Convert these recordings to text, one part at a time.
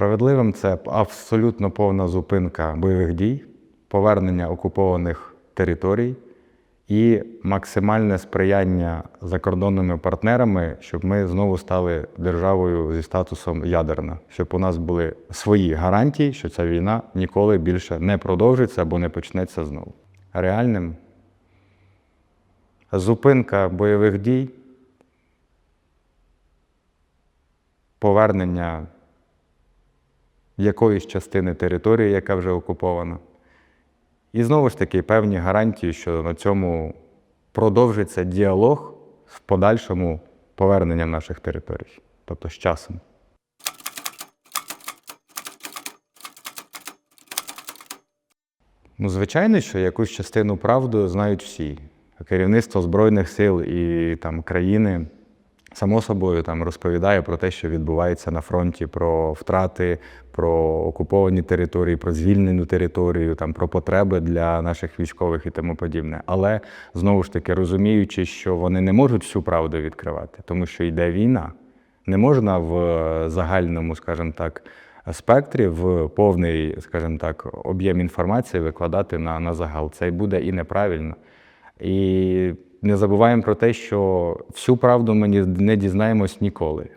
Справедливим це абсолютно повна зупинка бойових дій, повернення окупованих територій і максимальне сприяння закордонними партнерами, щоб ми знову стали державою зі статусом ядерна, щоб у нас були свої гарантії, що ця війна ніколи більше не продовжиться або не почнеться знову. Реальним зупинка бойових дій, повернення якоїсь частини території, яка вже окупована. І знову ж таки певні гарантії, що на цьому продовжиться діалог з подальшому поверненням наших територій, тобто з часом. Ну, звичайно, що якусь частину правди знають всі. Керівництво Збройних сил і там країни само собою там розповідає про те, що відбувається на фронті, про втрати, про окуповані території, про звільнену територію, там про потреби для наших військових і тому подібне. Але знову ж таки розуміючи, що вони не можуть всю правду відкривати, тому що йде війна. Не можна в загальному, скажімо так, спектрі, в повний, скажімо так, об'єм інформації викладати на, на загал. Це буде і неправильно. І не забуваємо про те, що всю правду ми не дізнаємось ніколи.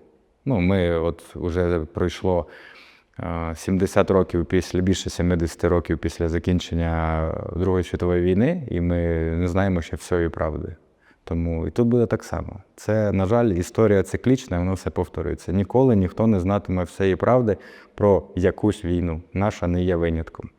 Ну, ми от вже пройшло е, 70 років після більше 70 років після закінчення Другої світової війни, і ми не знаємо ще всієї правди. Тому і тут буде так само. Це, на жаль, історія циклічна, воно все повторюється. Ніколи ніхто не знатиме всієї правди про якусь війну. Наша не є винятком.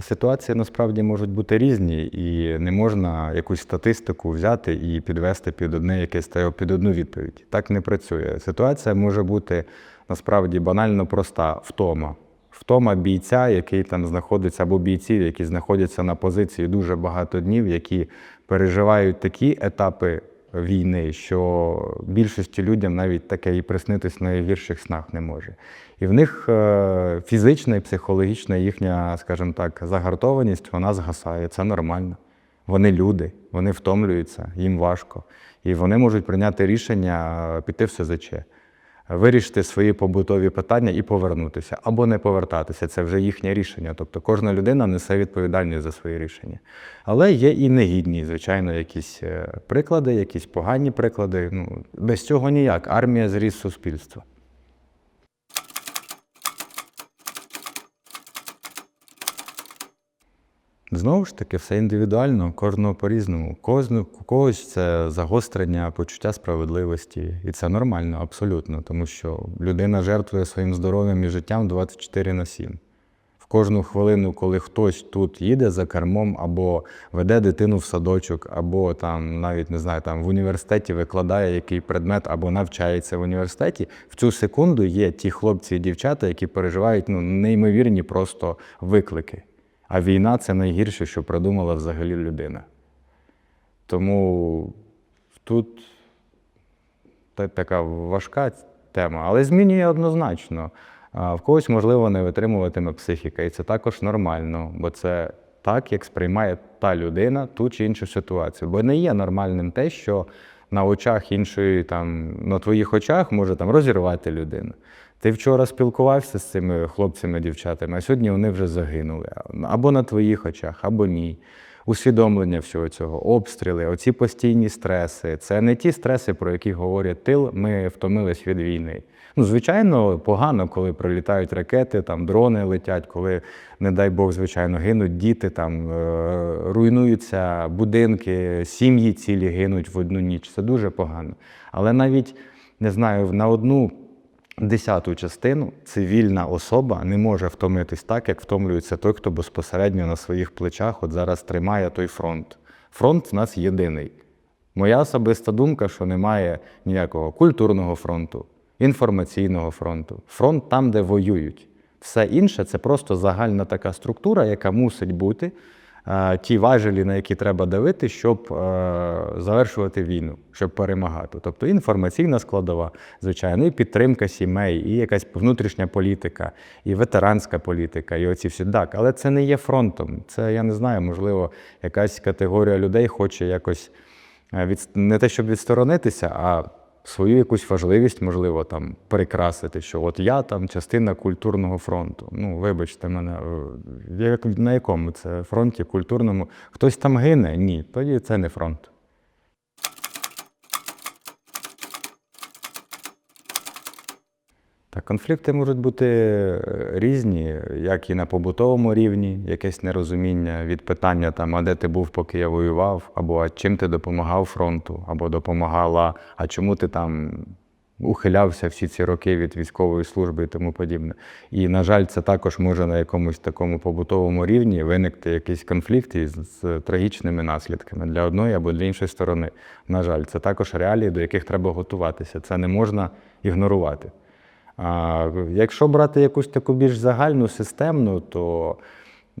Ситуації насправді можуть бути різні, і не можна якусь статистику взяти і підвести під одне якесь та під одну відповідь. Так не працює. Ситуація може бути насправді банально проста втома. Втома бійця, який там знаходиться, або бійців, які знаходяться на позиції дуже багато днів, які переживають такі етапи війни, що більшості людям навіть таке і приснитись найгірших снах не може. І в них е, фізична і психологічна їхня, скажімо так, загартованість вона згасає. Це нормально. Вони люди, вони втомлюються, їм важко. І вони можуть прийняти рішення е, піти в СЗЧ, вирішити свої побутові питання і повернутися, або не повертатися. Це вже їхнє рішення. Тобто кожна людина несе відповідальність за свої рішення. Але є і негідні, звичайно, якісь е, приклади, якісь погані приклади. Ну, без цього ніяк. Армія зріс суспільства. Знову ж таки, все індивідуально, кожного по-різному. Кожну, когось це загострення почуття справедливості, і це нормально, абсолютно, тому що людина жертвує своїм здоров'ям і життям 24 на 7. В кожну хвилину, коли хтось тут їде за кермом, або веде дитину в садочок, або там навіть не знаю, там в університеті викладає який предмет, або навчається в університеті, в цю секунду є ті хлопці і дівчата, які переживають ну, неймовірні просто виклики. А війна це найгірше, що придумала взагалі людина. Тому тут така важка тема, але змінює однозначно. В когось, можливо, не витримуватиме психіка, і це також нормально, бо це так, як сприймає та людина ту чи іншу ситуацію. Бо не є нормальним те, що на очах іншої, там, на твоїх очах може там розірвати людину. Ти вчора спілкувався з цими хлопцями, дівчатами, а сьогодні вони вже загинули. Або на твоїх очах, або ні. Усвідомлення всього цього, обстріли, оці постійні стреси. Це не ті стреси, про які говорять тил, ми втомились від війни. Ну, звичайно, погано, коли прилітають ракети, там дрони летять, коли, не дай Бог, звичайно, гинуть діти, там е, руйнуються будинки, сім'ї цілі гинуть в одну ніч. Це дуже погано. Але навіть не знаю, на одну десяту частину цивільна особа не може втомитись так, як втомлюється той, хто безпосередньо на своїх плечах от зараз тримає той фронт. Фронт в нас єдиний. Моя особиста думка, що немає ніякого культурного фронту, інформаційного фронту. Фронт там, де воюють. Все інше це просто загальна така структура, яка мусить бути, е, ті важелі, на які треба давити, щоб е, завершувати війну, щоб перемагати. Тобто інформаційна складова, звичайно, і підтримка сімей, і якась внутрішня політика, і ветеранська політика, і оці всі. Так, але це не є фронтом. Це я не знаю, можливо, якась категорія людей хоче якось е, від, не те, щоб відсторонитися, а свою якусь важливість, можливо, там перекрасити, що от я там частина культурного фронту. Ну, вибачте мене, е, як- на якому це фронті культурному? Хтось там гине? Ні, тоді це не фронт. Конфлікти можуть бути е, різні, як і на побутовому рівні, якесь нерозуміння від питання, там, а де ти був, поки я воював, або а чим ти допомагав фронту, або допомагала, а чому ти там ухилявся всі ці роки від військової служби і тому подібне. І, на жаль, це також може на якомусь такому побутовому рівні виникти якийсь конфлікт із з трагічними наслідками для одної або для іншої сторони. На жаль, це також реалії, до яких треба готуватися. Це не можна ігнорувати. А якщо брати якусь таку більш загальну системну, то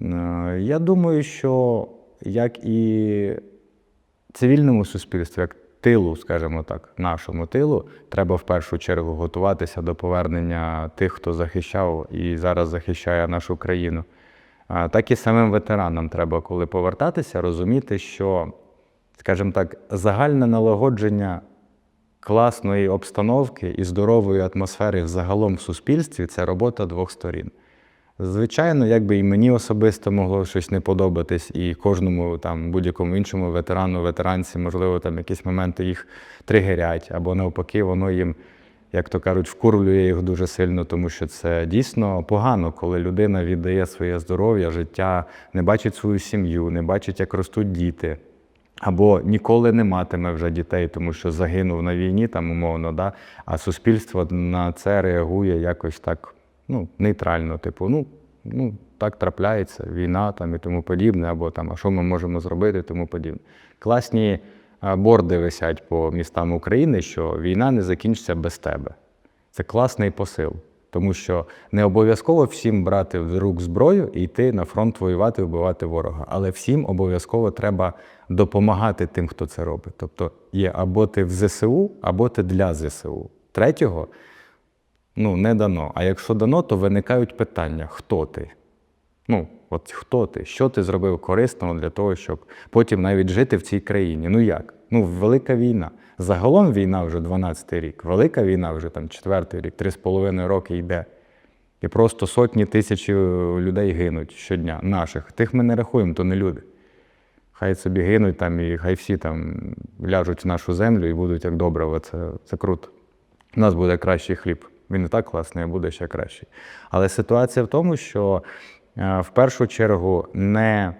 е, я думаю, що як і цивільному суспільству, як тилу, скажімо так, нашому тилу, треба в першу чергу готуватися до повернення тих, хто захищав і зараз захищає нашу країну. Так і самим ветеранам треба, коли повертатися, розуміти, що, скажімо так, загальне налагодження класної обстановки і здорової атмосфери загалом в суспільстві це робота двох сторін. Звичайно, якби і мені особисто могло щось не подобатись, і кожному там будь-якому іншому ветерану, ветеранці, можливо, там якісь моменти їх тригерять, або навпаки, воно їм, як то кажуть, вкурвлює їх дуже сильно, тому що це дійсно погано, коли людина віддає своє здоров'я, життя, не бачить свою сім'ю, не бачить, як ростуть діти. Або ніколи не матиме вже дітей, тому що загинув на війні, там умовно, да? а суспільство на це реагує якось так ну, нейтрально, типу, ну, ну так трапляється, війна там і тому подібне, або там, а що ми можемо зробити, тому подібне. Класні борди висять по містам України, що війна не закінчиться без тебе. Це класний посил. Тому що не обов'язково всім брати в рук зброю і йти на фронт воювати, вбивати ворога. Але всім обов'язково треба допомагати тим, хто це робить. Тобто є або ти в ЗСУ, або ти для ЗСУ. Третього ну, не дано. А якщо дано, то виникають питання: хто ти? Ну, от хто ти? Що ти зробив корисного для того, щоб потім навіть жити в цій країні? Ну як? Ну, велика війна. Загалом війна вже 12-й рік, велика війна вже там 4-й рік, 3,5 роки йде. І просто сотні тисяч людей гинуть щодня, наших. Тих ми не рахуємо, то не люди. Хай собі гинуть там, і хай всі там ляжуть в нашу землю і будуть як добре. Це, це круто. У нас буде кращий хліб. Він і так класний, а буде ще кращий. Але ситуація в тому, що в першу чергу не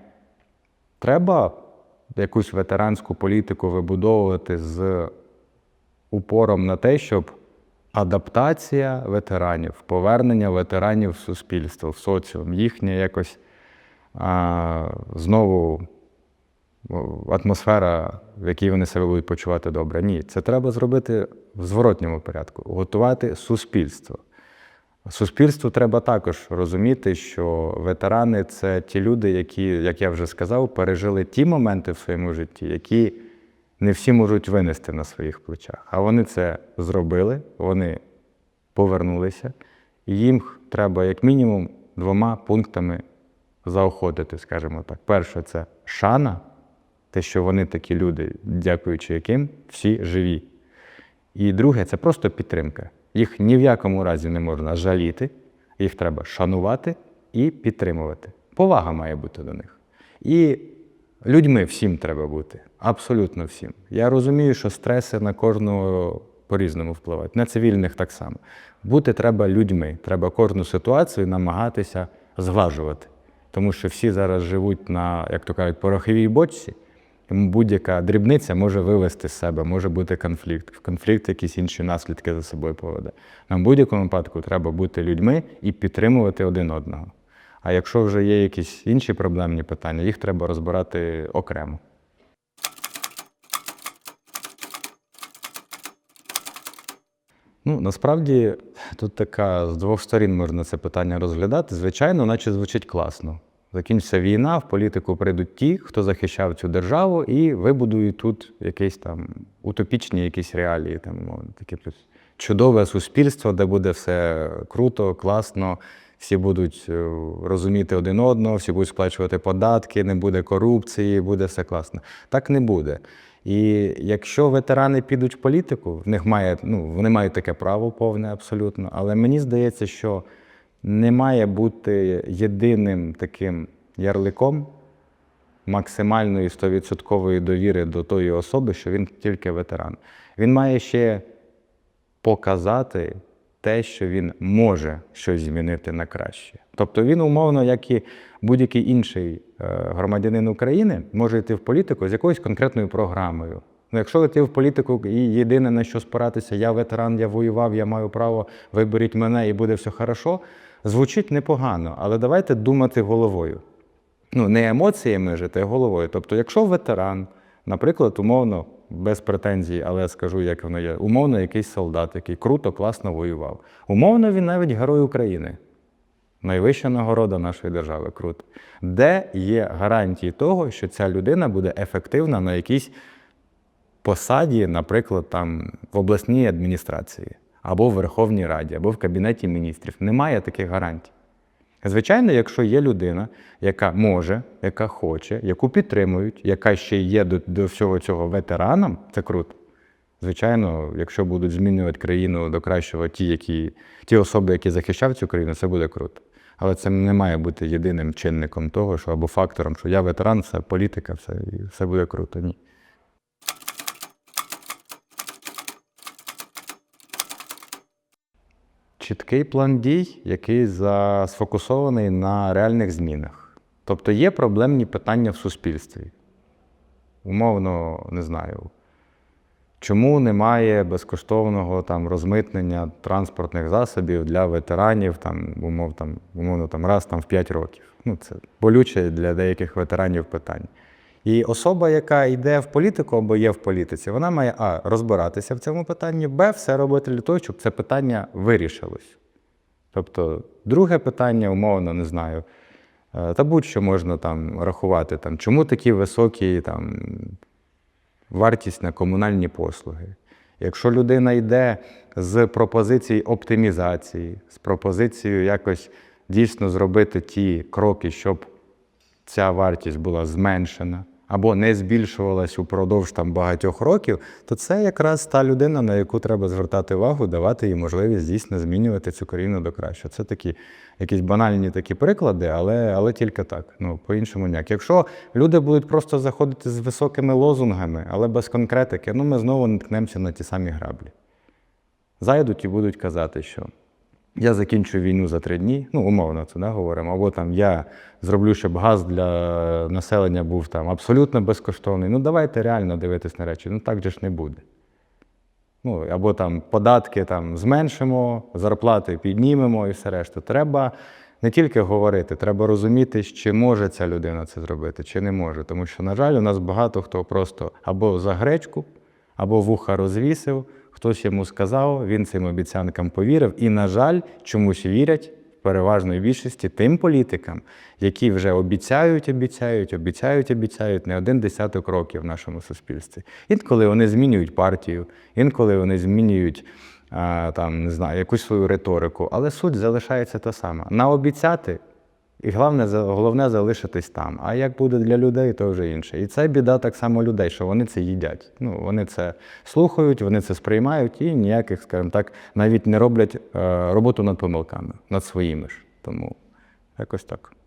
треба якусь ветеранську політику вибудовувати з упором на те, щоб адаптація ветеранів, повернення ветеранів в суспільство, в соціум, їхня якось а, знову атмосфера, в якій вони себе будуть почувати добре. Ні, це треба зробити в зворотньому порядку, готувати суспільство. Суспільству треба також розуміти, що ветерани це ті люди, які, як я вже сказав, пережили ті моменти в своєму житті, які не всі можуть винести на своїх плечах. А вони це зробили, вони повернулися, і їм треба, як мінімум, двома пунктами заохотити, скажімо так. Перше, це шана, те, що вони такі люди, дякуючи яким всі живі. І друге, це просто підтримка. Їх ні в якому разі не можна жаліти, їх треба шанувати і підтримувати. Повага має бути до них. І людьми всім треба бути, абсолютно всім. Я розумію, що стреси на кожного по-різному впливають, на цивільних так само. Бути треба людьми. Треба кожну ситуацію намагатися зглажувати. Тому що всі зараз живуть на, як то кажуть, пороховій бочці. Тому будь-яка дрібниця може вивести з себе, може бути конфлікт. Конфлікт якісь інші наслідки за собою поведе. Нам в будь-якому випадку треба бути людьми і підтримувати один одного. А якщо вже є якісь інші проблемні питання, їх треба розбирати окремо. Ну, насправді тут така з двох сторін можна це питання розглядати. Звичайно, наче звучить класно. Закінчиться війна, в політику прийдуть ті, хто захищав цю державу, і вибудують тут якісь там утопічні якісь реалії, там таке плюс чудове суспільство, де буде все круто, класно, всі будуть е, розуміти один одного, всі будуть сплачувати податки, не буде корупції, буде все класно. Так не буде. І якщо ветерани підуть в політику, в них має, ну, вони мають таке право повне абсолютно. Але мені здається, що не має бути єдиним таким ярликом максимальної 100% довіри до тої особи, що він тільки ветеран. Він має ще показати те, що він може щось змінити на краще. Тобто він, умовно, як і будь-який інший е, громадянин України, може йти в політику з якоюсь конкретною програмою. Ну, якщо йти в політику і єдине на що спиратися, я ветеран, я воював, я маю право, виберіть мене і буде все хорошо, звучить непогано, але давайте думати головою. Ну, не емоціями жити, а головою. Тобто, якщо ветеран, наприклад, умовно, без претензій, але скажу, як воно є, умовно, якийсь солдат, який круто, класно воював. Умовно, він навіть герой України. Найвища нагорода нашої держави круто. Де є гарантії того, що ця людина буде ефективна на якійсь посаді, наприклад, там в обласній адміністрації, або в Верховній Раді, або в Кабінеті міністрів. Немає таких гарантій. Звичайно, якщо є людина, яка може, яка хоче, яку підтримують, яка ще є до, до всього цього ветераном, це круто. Звичайно, якщо будуть змінювати країну до кращого ті, які, ті особи, які захищають цю країну, це буде круто. Але це не має бути єдиним чинником того, що або фактором, що я ветеран, це політика, все, і все буде круто. Ні. Чіткий план дій, який сфокусований на реальних змінах. Тобто є проблемні питання в суспільстві. Умовно, не знаю, чому немає безкоштовного там, розмитнення транспортних засобів для ветеранів, там, умов, там, умовно, там, раз там, в 5 років. Ну, це болюче для деяких ветеранів питання. І особа, яка йде в політику або є в політиці, вона має А. розбиратися в цьому питанні, Б. все робити для того, щоб це питання вирішилось. Тобто, друге питання, умовно, не знаю. е, Та будь-що можна там рахувати, там, чому такі високі там, вартість на комунальні послуги. Якщо людина йде з пропозиції оптимізації, з пропозицією якось дійсно зробити ті кроки, щоб ця вартість була зменшена або не збільшувалась упродовж там багатьох років, то це якраз та людина, на яку треба звертати увагу, давати їй можливість дійсно змінювати цю країну до кращого. Це такі якісь банальні такі приклади, але, але тільки так. Ну, по-іншому ніяк. Якщо люди будуть просто заходити з високими лозунгами, але без конкретики, ну ми знову наткнемося на ті самі граблі. Зайдуть і будуть казати, що я закінчу війну за три дні, ну, умовно це да, говоримо, або там я зроблю, щоб газ для населення був там абсолютно безкоштовний. Ну, давайте реально дивитись на речі. Ну так же ж не буде. Ну, або там податки там зменшимо, зарплати піднімемо і все решта. Треба не тільки говорити, треба розуміти, чи може ця людина це зробити, чи не може. Тому що, на жаль, у нас багато хто просто або за гречку, або вуха розвісив, хтось йому сказав, він цим обіцянкам повірив. І, на жаль, чомусь вірять в переважної більшості тим політикам, які вже обіцяють, обіцяють, обіцяють, обіцяють не один десяток років в нашому суспільстві. Інколи вони змінюють партію, інколи вони змінюють там, не знаю, якусь свою риторику, але суть залишається та сама. Наобіцяти і головне, головне залишитись там. А як буде для людей, то вже інше. І це біда так само людей, що вони це їдять. Ну, вони це слухають, вони це сприймають і ніяких, скажімо так, навіть не роблять е, роботу над помилками, над своїми ж. Тому якось так.